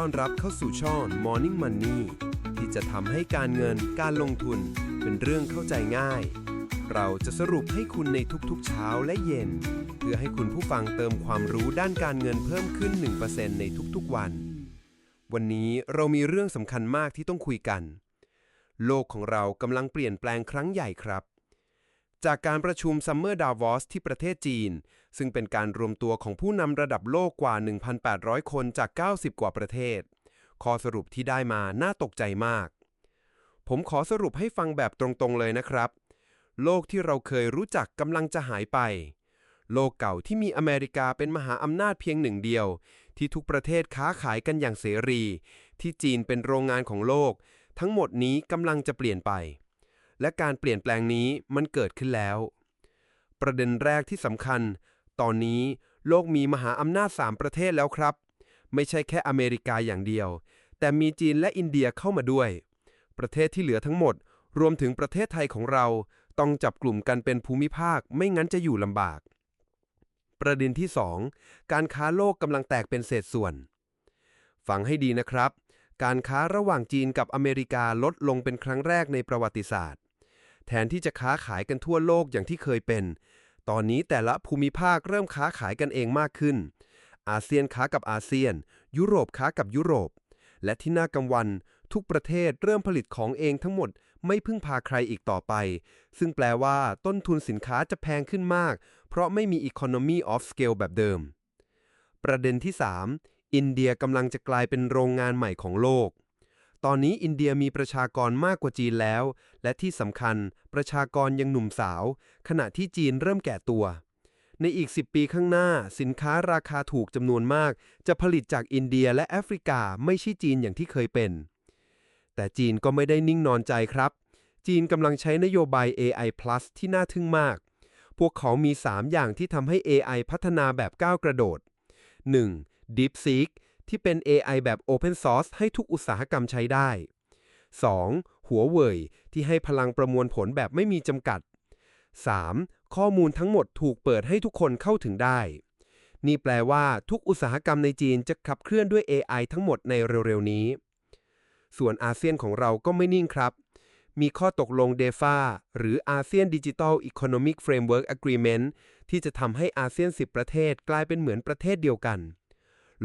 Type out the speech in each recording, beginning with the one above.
ต้อนรับเข้าสู่ช่อง Morning Money ที่จะทำให้การเงินการลงทุนเป็นเรื่องเข้าใจง่าย เราจะสรุปให้คุณในทุกๆเช้าและเย็น เพื่อให้คุณผู้ฟังเติมความรู้ด้านการเงินเพิ่มขึ้น 1%ในทุกๆวัน วันนี้เรามีเรื่องสำคัญมากที่ต้องคุยกัน โลกของเรากำลังเปลี่ยนแปลงครั้งใหญ่ครับ จากการประชุมซัมเมอร์ดาวอสที่ประเทศจีน ซึ่งเป็นการรวมตัวของผู้นำระดับโลกกว่า 1,800 คนจาก 90 กว่าประเทศ ข้อสรุปที่ได้มาน่าตกใจมาก ผมขอสรุปให้ฟังแบบตรงๆเลยนะครับ โลกที่เราเคยรู้จักกำลังจะหายไป โลกเก่าที่มีอเมริกาเป็นมหาอำนาจเพียงหนึ่งเดียว ที่ทุกประเทศค้าขายกันอย่างเสรี ที่จีนเป็นโรงงานของโลก ทั้งหมดนี้กำลังจะเปลี่ยนไป และการเปลี่ยนแปลงนี้มันเกิดขึ้นแล้ว ประเด็นแรกที่สำคัญ ตอนนี้โลกมีมหาอำนาจ3ประเทศแล้วครับ ไม่ใช่แค่อเมริกาอย่างเดียว แต่มีจีนและอินเดียเข้ามาด้วย ประเทศที่เหลือทั้งหมด รวมถึงประเทศไทยของเรา ต้องจับกลุ่มกันเป็นภูมิภาค ไม่งั้นจะอยู่ลำบาก ประเด็นที่ 2 การค้าโลกกำลังแตกเป็นเศษส่วน ฟังให้ดีนะครับการค้าระหว่างจีนกับอเมริกาลดลงเป็นครั้งแรกในประวัติศาสตร์ แทนที่จะค้าขายกันทั่วโลกอย่างที่เคยเป็น ตอนนี้แต่ละภูมิภาคเริ่มค้าขายกันเองมากขึ้น อาเซียนค้ากับอาเซียน ยุโรปค้ากับยุโรป และที่น่ากังวลทุกประเทศเริ่มผลิตของเองทั้งหมดไม่พึ่งพาใครอีกต่อไป ซึ่งแปลว่าต้นทุนสินค้าจะแพงขึ้นมาก เพราะไม่มี economy of scale แบบเดิม ประเด็นที่ 3 อินเดียกำลังจะกลายเป็นโรงงานใหม่ของโลก ตอนนี้อินเดียมีประชากรมากกว่าจีนแล้ว และที่สำคัญประชากรยังหนุ่มสาว ขณะที่จีนเริ่มแก่ตัว ในอีก 10 ปีข้างหน้า สินค้าราคาถูกจำนวนมาก จะผลิตจากอินเดียและแอฟริกาไม่ใช่จีนอย่างที่เคยเป็น แต่จีนก็ไม่ได้นิ่งนอนใจครับ จีนกำลังใช้นโยบาย AI Plus ที่น่าทึ่งมาก พวกเขามี 3 อย่างที่ทำให้ AI พัฒนาแบบก้าวกระโดด 1. DeepSeek ที่เป็น AI แบบ Open Source ให้ทุกอุตสาหกรรมใช้ได้ 2. หัวเว่ยที่ให้พลังประมวลผลแบบไม่มีจำกัด 3. ข้อมูลทั้งหมดถูกเปิดให้ทุกคนเข้าถึงได้ นี่แปลว่าทุกอุตสาหกรรมในจีนจะขับเคลื่อนด้วย AI ทั้งหมดในเร็วๆนี้ ส่วนอาเซียนของเราก็ไม่นิ่งครับ มีข้อตกลง DEFA หรือ ASEAN Digital Economic Framework Agreement ที่จะทำให้อาเซียน 10 ประเทศกลายเป็นเหมือนประเทศเดียวกัน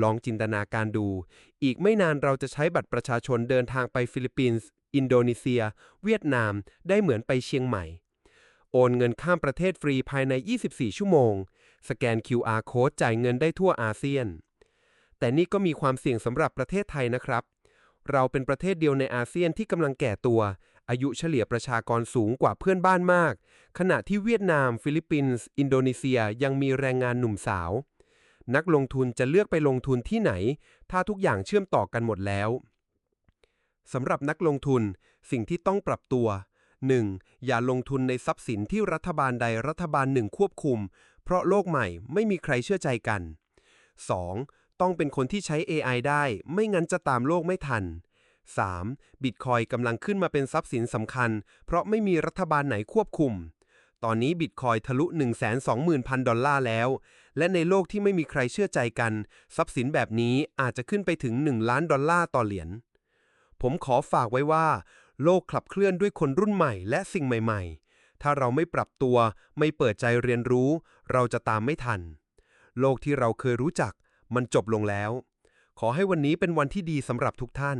ลองจินตนาการดู อีกไม่นานเราจะใช้บัตรประชาชนเดินทางไปฟิลิปปินส์ อินโดนีเซีย เวียดนาม ได้เหมือนไปเชียงใหม่ โอนเงินข้ามประเทศฟรีภายใน 24 ชั่วโมง สแกน QR code จ่ายเงินได้ทั่วอาเซียน แต่นี่ก็มีความเสี่ยงสำหรับประเทศไทยนะครับ เราเป็นประเทศเดียวในอาเซียนที่กำลังแก่ตัว อายุเฉลี่ยประชากรสูงกว่าเพื่อนบ้านมาก ขณะที่เวียดนาม ฟิลิปปินส์ อินโดนีเซีย ยังมีแรงงานหนุ่มสาว นักลงทุนจะเลือกไปลงทุนที่ไหน ถ้าทุกอย่างเชื่อมต่อกันหมดแล้วสำหรับนักลงทุนสิ่งที่ต้องปรับตัว 1. อย่าลงทุนในทรัพย์สินที่รัฐบาลใดรัฐบาลหนึ่งควบคุม เพราะโลกใหม่ไม่มีใครเชื่อใจกัน 2. ต้องเป็นคนที่ใช้ AI ได้ ไม่งั้นจะตามโลกไม่ทัน 3. บิตคอยกำลังขึ้นมาเป็นทรัพย์สินสำคัญ เพราะไม่มีรัฐบาลไหนควบคุม ตอนนี้บิตคอยทะลุ 120,000 ดอลลาร์แล้ว และในโลกที่ไม่มีใครเชื่อใจกัน ทรัพย์สินแบบนี้อาจจะขึ้นไปถึง 1 ล้านดอลลาร์ต่อเหรียญ ผมขอฝากไว้ว่า โลกขับเคลื่อนด้วยคนรุ่นใหม่และสิ่งใหม่ ๆ ถ้าเราไม่ปรับตัว ไม่เปิดใจเรียนรู้ เราจะตามไม่ทัน โลกที่เราเคยรู้จัก มันจบลงแล้ว ขอให้วันนี้เป็นวันที่ดีสำหรับทุกท่าน